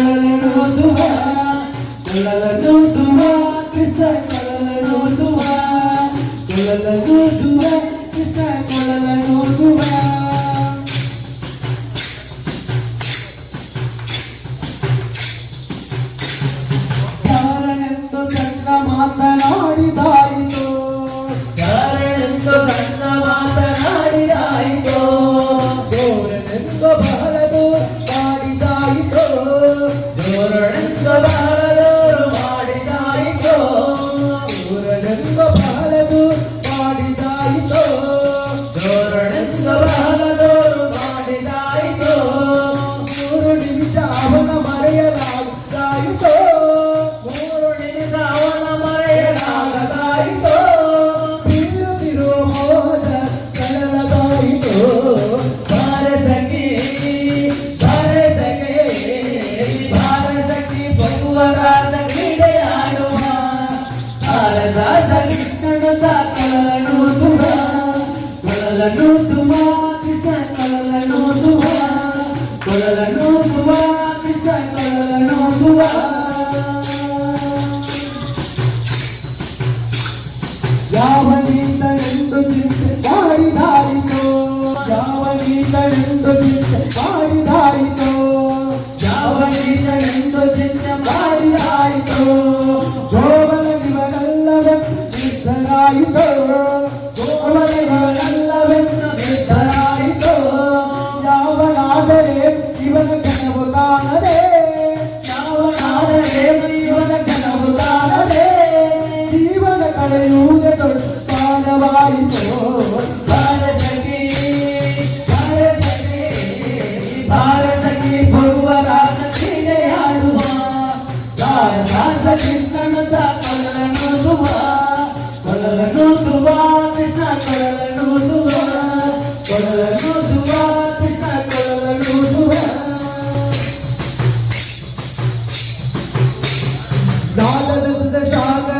కలలను దువా కలలను దువా కృష్ణ కలలను దువా కలలను దువా Krishna Water in the bath. ಚಿಂತೆ ಮಾಡಿದಾಯಿತು ಯಾವನೀತನೆಂದು ಚಿಂತೆ ಮಾಡಿದಾಯಿತು ಯಾವನೀತನೆಂದು ಚಿಂತೆ ಮಾಡಿದಾಯಿತು ಗೋವನ ಇವರೆಲ್ಲವನ್ನು ನಿರ್ಧರಾಯಿತು ಗೋವನ ಇವರೆಲ್ಲವನ್ನು ನಿರ್ಧರಾಯಿತು ಯಾವನಾದರೆ ಇವನ ಕನವು ಕಾಣದೆ ಯಾವನಾದರೆ ಇವನ ಕನವು ಕಾಣದೆ ಜೀವನ ಕಳೆಯುವುದೇ ದೊಡ್ಡ ಕಾಲವಾಯಿತು రాజ కృష్ణను కొలలను దువా కొలలను దువా కృష్ణ కొలలను దువా కొలలను దువా కృష్ణ కొలలను దువా నాలుగు సాగర